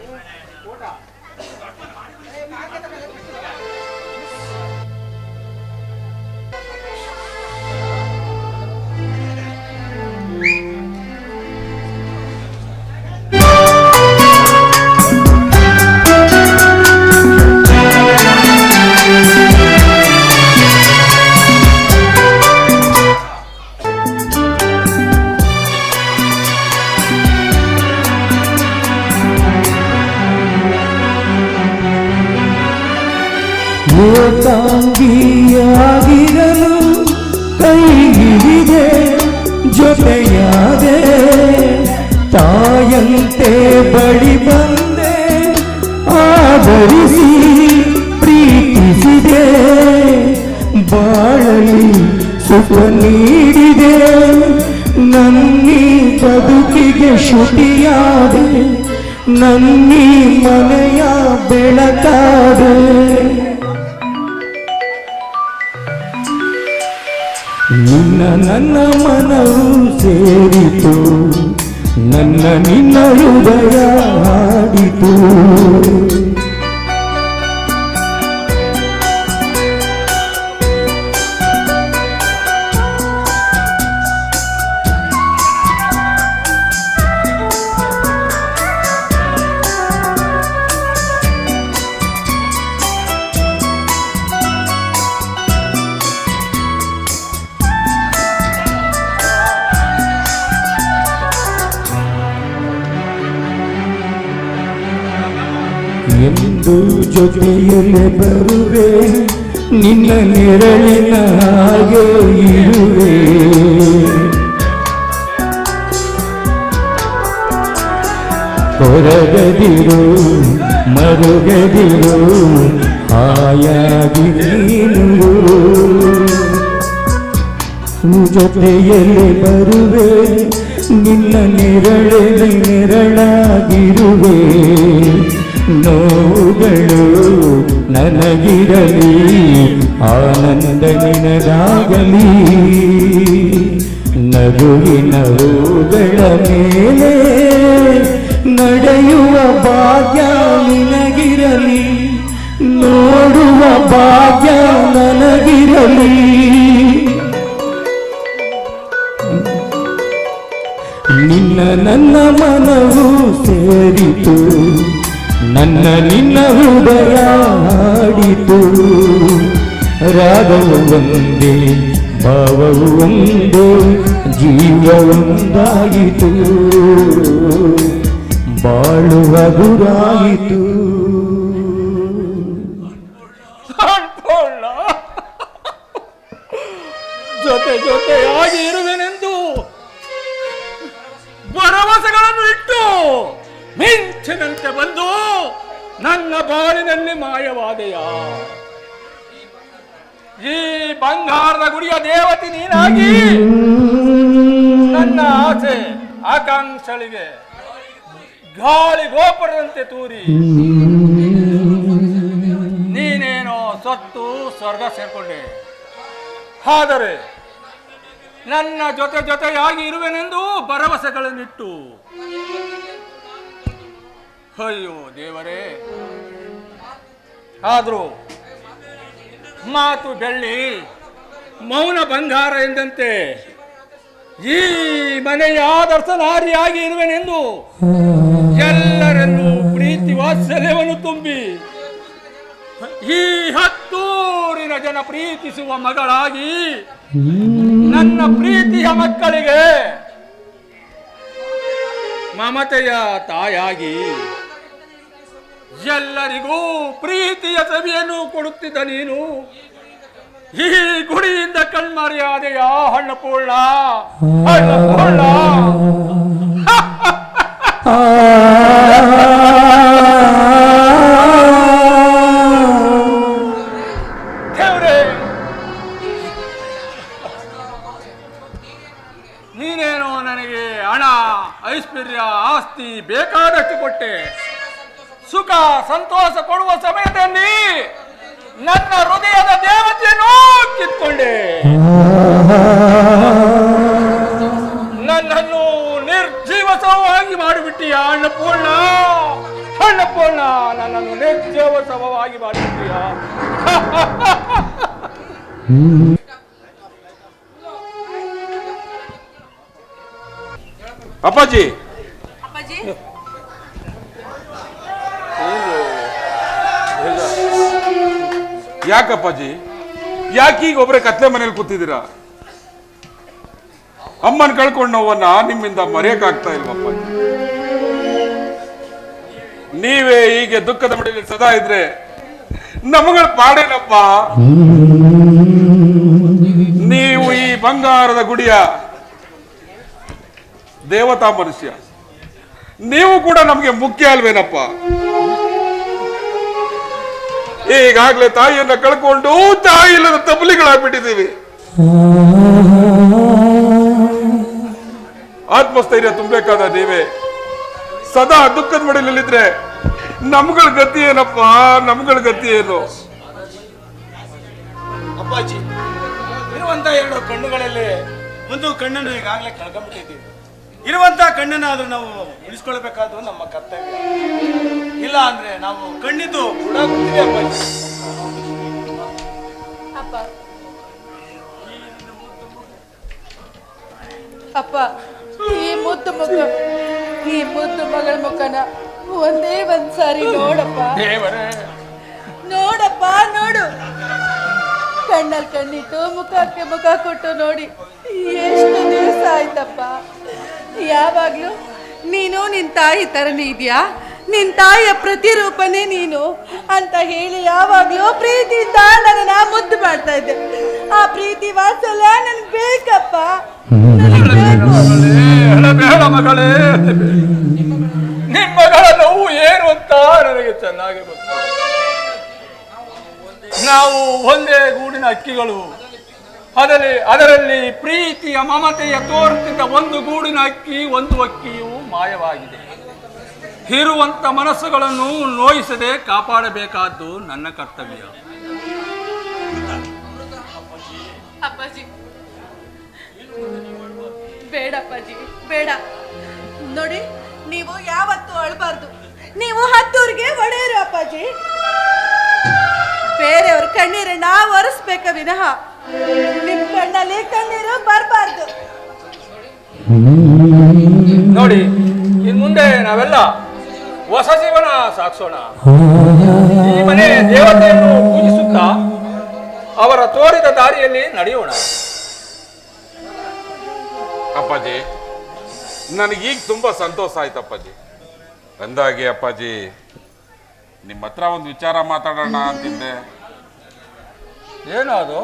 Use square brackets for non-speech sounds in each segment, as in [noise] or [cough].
Yeah. ಏಕಾಂಗಿಯಾಗಿರಲು ಕೈ ಹಿಡಿದೆ ಜೊತೆಯಾದೆ ತಾಯಂತೆ ಬಳಿ ಬಂದೆ, ಆಧರಿಸಿ ಪ್ರೀತಿಸಿದೆ, ಬಾಳಲಿ ಸುಖ ನೀಡಿದೆ, ನನ್ನಿ ಬದುಕಿಗೆ ಶುತಿಯಾದೆ ನನ್ನಿ ಮನೆಯ ಬೆಳಕಾದೆ. ನಿನ್ನ ಮನವು ಸೇರಿತು. ನನ್ನ ನಿನ್ನ ಹೃದಯ ಹಾಡಿತು. ಜೊತೆಯಲ್ಲಿ ಬರುವೆ, ನಿನ್ನ ನೆರಳಿನ ಹಾಗೆ ಇರುವೆ. ಹೊರಗದಿರು ಮರುಗದಿರು, ಹಾಯಾಗಿ ನೀನು ಜೊತೆಯಲ್ಲಿ ಬರುವೆ, ನಿನ್ನ ನೆರಳಿನ ನೆರಳಾಗಿರುವೆ. ನೋವುಗಳು ನನಗಿರಲಿ, ಆನಂದ ನಿನಗಾಗಲಿ. ನಗುವಿನ ಹೂಗಳ ಮೇಲೆ ನಡೆಯುವ ಭಾಗ್ಯ ನಿನಗಿರಲಿ, ನೋಡುವ ಭಾಗ್ಯ ನನಗಿರಲಿ. ನಿನ್ನ ನನ್ನ ಮನವು ಸೇರಿತು. ನನ್ನ ನಿನ್ನ ಹೃದಯ ಹಾಡಿತು ರಾಗವು ಒಂದೇ, ಭಾವವು ಒಂದೇ ಜೀವವೊಂದಾಯಿತು ಬಾಳುವ ಗುರಾಯಿತು. ಜೊತೆ ಜೊತೆಯಾಗಿ ಇರುವೆನೆಂದು ಭರವಸೆಗಳನ್ನು ಇಟ್ಟು ಮಿಂಚಿನಂತೆ ಬಂದು ನನ್ನ ಬಾಳಿನಲ್ಲಿ ಮಾಯವಾದೆಯ. ಈ ಬಂಗಾರದ ಗುಡಿಯ ದೇವತೆ ನೀನಾಗಿ ನನ್ನ ಆಸೆ ಆಕಾಂಕ್ಷಳಿಗೆ ಗಾಳಿ ಗೋಪುರದಂತೆ ತೂರಿ. ನೀನೇನೋ ಸತ್ತು ಸ್ವರ್ಗ ಸೇರ್ಕೊಂಡೆ. ಆದರೆ ನನ್ನ ಜೊತೆ ಜೊತೆಯಾಗಿ ಇರುವೆನೆಂದು ಭರವಸೆಗಳನ್ನಿಟ್ಟು ಅಯ್ಯೋ ದೇವರೇ. ಆದರೂ ಮಾತು ಬೆಳ್ಳಿ ಮೌನ ಬಂಗಾರ ಎಂದಂತೆ ಈ ಮನೆಯ ದರ್ಶನಾರಿಯಾಗಿ ಇರುವೆನೆಂದು ಎಲ್ಲರನ್ನೂ ಪ್ರೀತಿ ವಾತ್ಸಲ್ಯವನ್ನು ತುಂಬಿ ಈ ಹತ್ತೂರಿನ ಜನ ಪ್ರೀತಿಸುವ ಮಗಳಾಗಿ ನನ್ನ ಪ್ರೀತಿಯ ಮಕ್ಕಳಿಗೆ ಮಮತೆಯ ತಾಯಾಗಿ ಎಲ್ಲರಿಗೂ ಪ್ರೀತಿಯ ಸವಿಯನ್ನು ಕೊಡುತ್ತಿದ್ದ ನೀನು. ಈ ಗುಡಿಯಿಂದ ಕಣ್ಮರೆಯಾದೆಯ ಹಣ್ಣು ಪೂರ್ಣ. ಕಿತ್ಕೊಂಡೆ ನನ್ನನ್ನು ನಿರ್ಜೀವಸವಾಗಿ ಮಾಡಿಬಿಟ್ಟಿಯ ಅನ್ನಪೂರ್ಣ ಅನ್ನಪೂರ್ಣ ನನ್ನನ್ನು ನಿತ್ಯೋತ್ಸವವಾಗಿ ಮಾಡಿದ್ದೀಯ ಅಪ್ಪಾಜಿ. ಅಪ್ಪಾಜಿ? ಯಾಕಪ್ಪಾಜಿ? ಯಾಕೆ ಈಗ ಒಬ್ಬರೇ ಕತ್ಲೆ ಮನೇಲಿ ಕೂತಿದ್ದೀರಾ? ಅಮ್ಮನ ಕಳ್ಕೊಂಡು ನೋವನ್ನ ನಿಮ್ಮಿಂದ ಮರೆಯಕ್ಕಾಗ್ತಾ ಇಲ್ವಪ್ಪ? ನೀವೇ ಹೀಗೆ ದುಃಖದ ಮಡಿಯಲ್ಲಿ ಸದಾ ಇದ್ರೆ ನಮಗಳ ಪಾಡೇನಪ್ಪ? ನೀವು ಈ ಬಂಗಾರದ ಗುಡಿಯ ದೇವತಾ ಮನುಷ್ಯ. ನೀವು ಕೂಡ ನಮಗೆ ಮುಖ್ಯ ಅಲ್ವೇನಪ್ಪ? ಈಗಾಗಲೇ ತಾಯಿಯನ್ನ ಕಳ್ಕೊಂಡು ತಾಯಿ ಇಲ್ಲದ ತಬಲಿಗಳಾಗ್ಬಿಟ್ಟಿದ್ದೀವಿ ಆತ್ಮಸ್ಥೈರ್ಯ ತುಂಬಬೇಕಾದ ನೀವೇ ಸದಾ ದುಃಖದ ಮಡಿಲಲ್ಲಿದ್ರೆ ನಮ್ಗಳ ಗತಿ ಏನಪ್ಪ? ನಮ್ಗಳ ಗತಿ ಏನು? ಅಪ್ಪಾಜಿ, ಇರುವಂತ ಎರಡು ಕಣ್ಣುಗಳಲ್ಲಿ ಒಂದು ಕಣ್ಣನ್ನು ಈಗಾಗಲೇ ಕಳ್ಕೊಂಡ್ಬಿಟ್ಟಿದ್ದೀವಿ. ಇರುವಂತ ಕಣ್ಣನ್ನಾದ್ರೂ ನಾವು ಉಳಿಸ್ಕೊಳ್ಬೇಕಾದ್ರು ನಮ್ಮ ಕರ್ತವ್ಯ. ಇಲ್ಲ ಅಂದ್ರೆ ನಾವು ಕಣ್ಣಿದ್ದು ಅಪ್ಪಾಜಿ ಅಪ್ಪ ಅಪ್ಪ. ಈ ಮುದ್ದು ಮಗ ಈ ಮುದ್ದು ಮಗಳ ಮುಖನ ಒಂದೇ ಒಂದ್ಸಾರಿ ನೋಡಪ್ಪ. ದೇವರೇ. ನೋಡಪ್ಪ ನೋಡು. ಕಣ್ಣಲ್ಲಿ ಕಣ್ಣಿಟ್ಟು ಮುಖಕ್ಕೆ ಮುಖ ಕೊಟ್ಟು ನೋಡಿ ಎಷ್ಟು ದಿವಸ ಆಯ್ತಪ್ಪ. ಯಾವಾಗ್ಲೂ? ನೀನು ನಿನ್ ತಾಯಿ ತರನೇ ಇದೆಯಾ? ನಿನ್ ತಾಯಿಯ ಪ್ರತಿರೂಪನೇ ನೀನು ಅಂತ ಹೇಳಿ ಯಾವಾಗ್ಲೂ ಪ್ರೀತಿಯಿಂದ ನನ್ನನ್ನ ಮುದ್ದು ಮಾಡ್ತಾ ಇದ್ದೆ. ಆ ಪ್ರೀತಿ ವಾತ್ಸಲ್ಯ ನನ್ಗೆ ಬೇಕಪ್ಪ. ಮಗಳೇ. ನಿಮ್ಮ ಮಗಳ ನೋವು ಏನು ಅಂತ ನನಗೆ ಚೆನ್ನಾಗಿ ಗೊತ್ತು. ನಾವು ಒಂದೇ ಗೂಡಿನ ಅಕ್ಕಿಗಳು. ಅದರಲ್ಲಿ ಅದರಲ್ಲಿ ಪ್ರೀತಿಯ ಮಮತೆಯ ತೋರುತ್ತಿದ್ದ ಒಂದು ಗೂಡಿನ ಅಕ್ಕಿ, ಒಂದು ಅಕ್ಕಿಯು ಮಾಯವಾಗಿದೆ. ಇರುವಂತ ಮನಸ್ಸುಗಳನ್ನು ನೋಯಿಸದೆ ಕಾಪಾಡಬೇಕಾದ್ದು ನನ್ನ ಕರ್ತವ್ಯ. ಅಪ್ಪಾಜಿ. ಬೇಡ ಅಪ್ಪಾಜಿ, ಬೇಡ. ನೋಡಿ, ನೀವು ಯಾವತ್ತು ಅಳಬಾರ್ದು. ನೀವು ಹತ್ತೂರಿಗೆ ಒಡೆಯರು ಅಪ್ಪಾಜಿ. ಬೇರೆಯವ್ರ ಕಣ್ಣೀರನ್ನ ಒರೆಸ್ಬೇಕ ವಿನಃ? ನಿಮ್ ಕಣ್ಣಲ್ಲಿ ಕಣ್ಣೀರು ಬರಬಾರ್ದು. ನೋಡಿ ಇನ್ ಮುಂದೆ ನಾವೆಲ್ಲ ಹೊಸ ಜೀವನ ಸಾಗಿಸೋಣ ಈ ಮನೆ ದೇವತೆಯನ್ನು ಪೂಜಿಸುತ್ತಾ ಅವರ ತೋರಿದ ದಾರಿಯಲ್ಲಿ ನಡೆಯೋಣ. ಅಪ್ಪಾಜಿ ನನಗೀಗ ತುಂಬಾ ಸಂತೋಷ ಆಯ್ತು ಅಪ್ಪಾಜಿ. ಅಂದಾಗೆ ಅಪ್ಪಾಜಿ ನಿಮ್ಮ ಹತ್ರ ಒಂದು ವಿಚಾರ ಮಾತಾಡೋಣ ಅಂತಿದ್ದೆ. ಏನು ಅದು?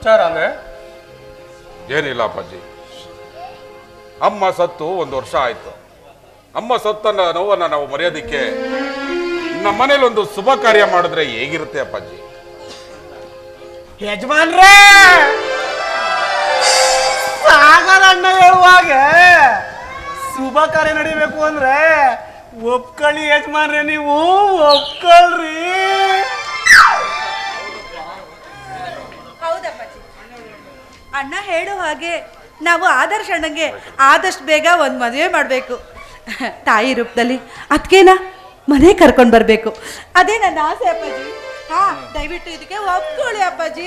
ವಿಚಾರ ಅಂದ್ರೆ ಏನಿಲ್ಲ ಅಪ್ಪಾಜಿ. ಅಮ್ಮ ಸತ್ತು ಒಂದು ವರ್ಷ ಆಯ್ತು. ಅಮ್ಮ ಸತ್ತನ್ನ ನೋವನ್ನ ನಾವು ಮರೆಯೋದಿಕ್ಕೆ ನಮ್ಮ ಮನೇಲಿ ಒಂದು ಶುಭ ಕಾರ್ಯ ಮಾಡಿದ್ರೆ ಹೇಗಿರುತ್ತೆ ಅಪ್ಪಾಜಿ? ಯಜಮಾನ್ರೇ! ಸಾಗರ ಅಣ್ಣ ಹೇಳುವಾಗ ಶುಭ ಕಾರ್ಯ ನಡಿಬೇಕು ಅಂದ್ರೆ ಒಪ್ಕೊಳ್ಳಿ ಯಜಮಾನ್ರೆ ನೀವು ಒಪ್ಕೊಳ್ರಿ. ಅಣ್ಣ ಹೇಳೋ ಹಾಗೆ ನಾವು ಆದರ್ಶ ಅಣ್ಣಂಗೆ ಆದಷ್ಟು ಬೇಗ ಒಂದು ಮದುವೆ ಮಾಡಬೇಕು. [laughs] ತಾಯಿ ರೂಪದಲ್ಲಿ. ಅದಕ್ಕೇನ ಮನೆ ಕರ್ಕೊಂಡು ಬರಬೇಕು. ಅದೇ ನನ್ನ ಆಸೆ ಅಪ್ಪಾಜಿ. ಹಾ, ದಯವಿಟ್ಟು ಇದಕ್ಕೆ ಒಪ್ಕೊಳ್ಳಿ ಅಪ್ಪಾಜಿ.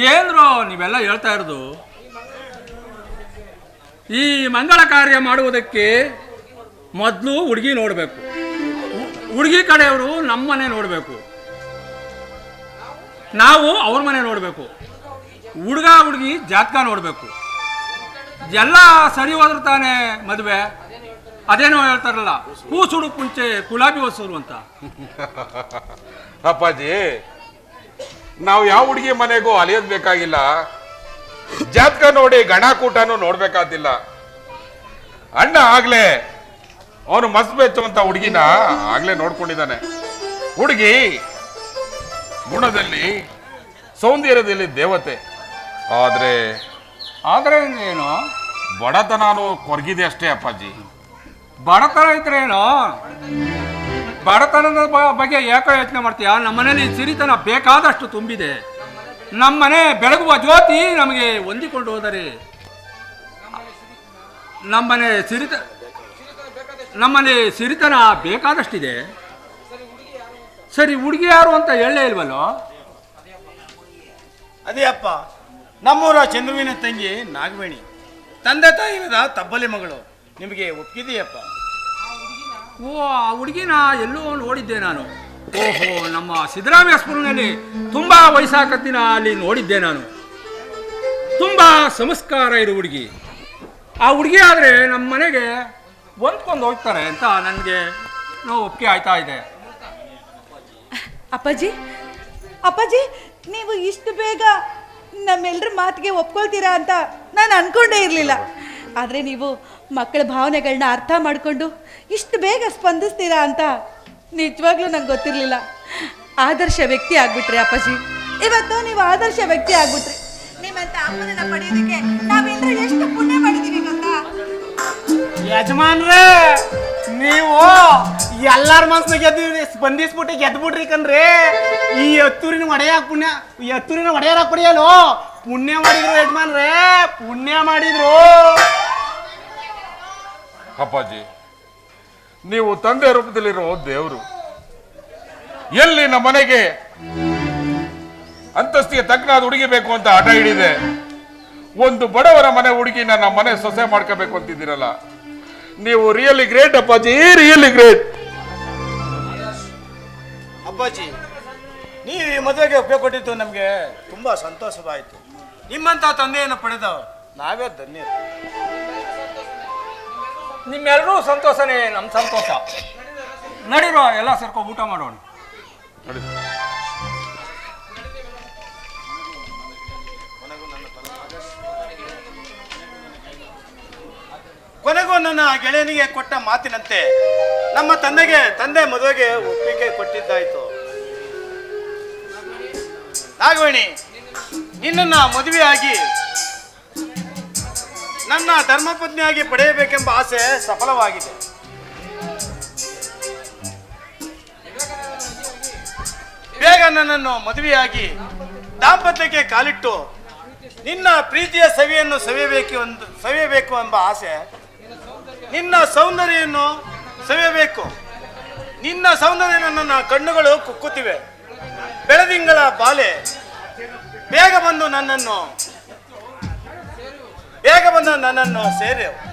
ಏನ್ರೋ ನೀವೆಲ್ಲ ಹೇಳ್ತಾ ಇರೋದು? ಈ ಮಂಗಳ ಕಾರ್ಯ ಮಾಡುವುದಕ್ಕೆ ಮೊದಲು ಹುಡುಗಿ ನೋಡಬೇಕು. ಹುಡುಗಿ ಕಡೆಯವರು ನಮ್ಮ ಮನೆ ನೋಡಬೇಕು. ನಾವು ಅವ್ರ ಮನೆ ನೋಡಬೇಕು. ಹುಡುಗ ಹುಡುಗಿ ಜಾತಕ ನೋಡಬೇಕು. ಎಲ್ಲ ಸರಿ ಹೋದ್ರೆ ತಾನೇ ಮದುವೆ. ಅದೇನೋ ಹೇಳ್ತಾರಲ್ಲ ಹೂ ಸುಡು ಮುಂಚೆ ಗುಲಾಬಿ ಹೊಸೂರು ಅಂತ. ಅಪ್ಪಾಜಿ, ನಾವು ಯಾವ ಹುಡುಗಿ ಮನೆಗೂ ಅಲಿಯೋದ್ ಬೇಕಾಗಿಲ್ಲ. ಜಾತಕ ನೋಡಿ ಗಣ ಕೂಟನೂ ನೋಡ್ಬೇಕಾದಿಲ್ಲ. ಅಣ್ಣ ಆಗ್ಲೇ, ಅವನು ಮಸ್ ಬೆಚ್ಚುವಂತ ಹುಡುಗಿನ ಆಗ್ಲೇ ನೋಡ್ಕೊಂಡಿದ್ದಾನೆ. ಹುಡುಗಿ, ಗುಣದಲ್ಲಿ, ಸೌಂದರ್ಯದಲ್ಲಿ ದೇವತೆ. ಆದ್ರೆ ಆದರೆ ಏನು ಬಡತನನು ಕೊರಗಿದೆ ಅಷ್ಟೇ ಅಪ್ಪಾಜಿ. ಬಡತನ ಇದ್ರೆ ಏನು ಬಡತನದ ಬ- ಬಗ್ಗೆ ಯಾಕೋ ಯೋಚನೆ ಮಾಡ್ತೀಯಾ? ನಮ್ಮನೇಲಿ ಸಿರಿತನ ಬೇಕಾದಷ್ಟು ತುಂಬಿದೆ. ನಮ್ಮನೆ ಬೆಳಗುವ ಜ್ಯೋತಿ ನಮಗೆ ಹೊಂದಿಕೊಂಡು ಹೋದರೆ. ನಮ್ಮನೆ ಸಿರಿತ ನಮ್ಮನೆ ಸಿರಿತನ ಬೇಕಾದಷ್ಟಿದೆ. ಸರಿ ಹುಡುಗಿ ಯಾರು ಅಂತ ಹೇಳಲೇ ಇಲ್ವಲ್ಲೋ? ಅದೇ ಅಪ್ಪ. ನಮ್ಮೂರ ಚಂದ್ರುವಿನ ತಂಗಿ ನಾಗವೇಣಿ. ತಂದೆ ತಾಯಿರದ ತಬ್ಬಲಿ ಮಗಳು. ನಿಮಗೆ ಒಪ್ಪಿದೆಯಪ್ಪ? ಓ ಆ ಹುಡುಗಿನ ಎಲ್ಲೋ ನೋಡಿದ್ದೆ ನಾನು. ಓಹೋ ನಮ್ಮ ಸಿದ್ದರಾಮಯ್ಯ ಸ್ಕೂಲ್ನಲ್ಲಿ ತುಂಬಾ ವಯಸ್ಸಾಕತ್ತಿನ ಅಲ್ಲಿ ನೋಡಿದ್ದೆ ನಾನು. ತುಂಬಾ ಸಂಸ್ಕಾರ ಇದು ಹುಡುಗಿ. ಆ ಹುಡುಗಿ ಆದರೆ ನಮ್ಮ ಮನೆಗೆ ಹೊಂದ್ಕೊಂಡು ಹೋಗ್ತಾರೆ ಅಂತ ನನಗೆ ನಾವು ಒಪ್ಪಿಗೆ ಆಯ್ತಾ ಇದೆ. ಅಪ್ಪಾಜಿ ಅಪ್ಪಾಜಿ ನೀವು ಇಷ್ಟು ಬೇಗ ನಮ್ಮೆಲ್ಲರ ಮಾತಿಗೆ ಒಪ್ಕೊಳ್ತೀರಾ ಅಂತ ನಾನು ಅನ್ಕೊಂಡೇ ಇರಲಿಲ್ಲ. ಆದರೆ ನೀವು ಮಕ್ಕಳ ಭಾವನೆಗಳನ್ನ ಅರ್ಥ ಮಾಡಿಕೊಂಡು ಇಷ್ಟು ಬೇಗ ಸ್ಪಂದಿಸ್ತೀರಾ ಅಂತ ನಿಜವಾಗ್ಲೂ ನಂಗೆ ಗೊತ್ತಿರಲಿಲ್ಲ. ಆದರ್ಶ ವ್ಯಕ್ತಿ ಆಗ್ಬಿಟ್ರಿ ಅಪ್ಪಾಜಿ. ಇವತ್ತು ನೀವು ಆದರ್ಶ ವ್ಯಕ್ತಿ ಆಗ್ಬಿಟ್ರಿ. ನಿಮ್ಮಂತ ಅಮ್ಮನ ಪಡೆಯೋದಕ್ಕೆ ನಾವೆಲ್ಲರೂ ಎಷ್ಟು ಪುಣ್ಯ ಮಾಡಿದೀವಿ ಗೊತ್ತಾ? ಯಜಮಾನ್ರೇ! ನೀವು ಎಲ್ಲಾರ ಮನ್ಸ್ನ ಗೆದ್ದೀವಿ ಸ್ಪಂದಿಸ್ಬಿಟ್ಟು ಗೆದ್ಬಿಟ್ರಿ ಕಣ್ರಿ. ಈ ಎತ್ತೂರಿನ ಒಡೆಯ ಪುಣ್ಯ, ಈ ಹತ್ತೂರಿನ ಒಡೆಯರ ಪಡೆಯಲು ಪುಣ್ಯ ಮಾಡಿದ್ರು ಯಜಮಾನ್ರೇ, ಪುಣ್ಯ ಮಾಡಿದ್ರು. ಅಪ್ಪಾಜಿ, ನೀವು ತಂದೆ ರೂಪದಲ್ಲಿರೋ ದೇವರು. ಎಲ್ಲಿ ನಮ್ಮ ಮನೆಗೆ ಅಂತಸ್ತಿಗೆ ತಕ್ಕನಾದ ಹುಡುಗಿ ಬೇಕು ಅಂತ ಹಠ ಹಿಡಿದೆ. ಒಂದು ಬಡವರ ಮನೆ ಹುಡುಗಿನ ನಮ್ಮ ಮನೆ ಸೊಸೆ ಮಾಡ್ಕೋಬೇಕು ಅಂತಿದ್ದೀರಲ್ಲ. ನೀವು ರಿಯಲಿ ಗ್ರೇಟ್ ಅಪ್ಪಾಜಿ ರಿಯಲಿ ಗ್ರೇಟ್ ಅಪ್ಪಾಜಿ ನೀವು ಈ ಮದುವೆಗೆ ಉಪಯೋಗ ಕೊಟ್ಟಿದ್ದು ನಮಗೆ ತುಂಬಾ ಸಂತೋಷವಾಯಿತು. ನಿಮ್ಮಂತ ತಂದೆಯನ್ನು ಪಡೆದ ನಾವೇ ಧನ್ಯರು. ನಿಮ್ಮೆಲ್ಲರೂ ಸಂತೋಷನೇ ನಮ್ಮ ಸಂತೋಷ. ನಡೀರೋ ಎಲ್ಲ ಸೇರ್ಕೊ ಊಟ ಮಾಡೋಣ. ಕೊನೆಗೂ ನನ್ನ ಗೆಳೆಯನಿಗೆ ಕೊಟ್ಟ ಮಾತಿನಂತೆ ನಮ್ಮ ತಂದೆಗೆ, ತಂದೆ ಮದುವೆಗೆ ಒಪ್ಪಿಗೆ ಕೊಟ್ಟಿದ್ದಾಯ್ತು. ನಾಗವೇಣಿ, ನಿನ್ನನ್ನು ಮದುವೆಯಾಗಿ, ನನ್ನ ಧರ್ಮಪತ್ನಿಯಾಗಿ ಪಡೆಯಬೇಕೆಂಬ ಆಸೆ ಸಫಲವಾಗಿದೆ. ಬೇಗ ನನ್ನನ್ನು ಮದುವೆಯಾಗಿ ದಾಂಪತ್ಯಕ್ಕೆ ಕಾಲಿಟ್ಟು ನಿನ್ನ ಪ್ರೀತಿಯ ಸವಿಯನ್ನು ಸವಿಯಬೇಕು ಎಂದು, ಸವಿಯಬೇಕು ಎಂಬ ಆಸೆ ನಿನ್ನ ಸೌಂದರ್ಯನ್ನು ಸವಿಯಬೇಕು. ನಿನ್ನ ಸೌಂದರ್ಯ ನನ್ನ ಕಣ್ಣುಗಳು ಕುಕ್ಕುತ್ತಿವೆ. ಬೆಳದಿಂಗಳ ಬಾಲೆ ಬೇಗ ಬಂದು ನನ್ನನ್ನು ಬೇಗ ಬಂದು ನನ್ನನ್ನು ಸೇರು.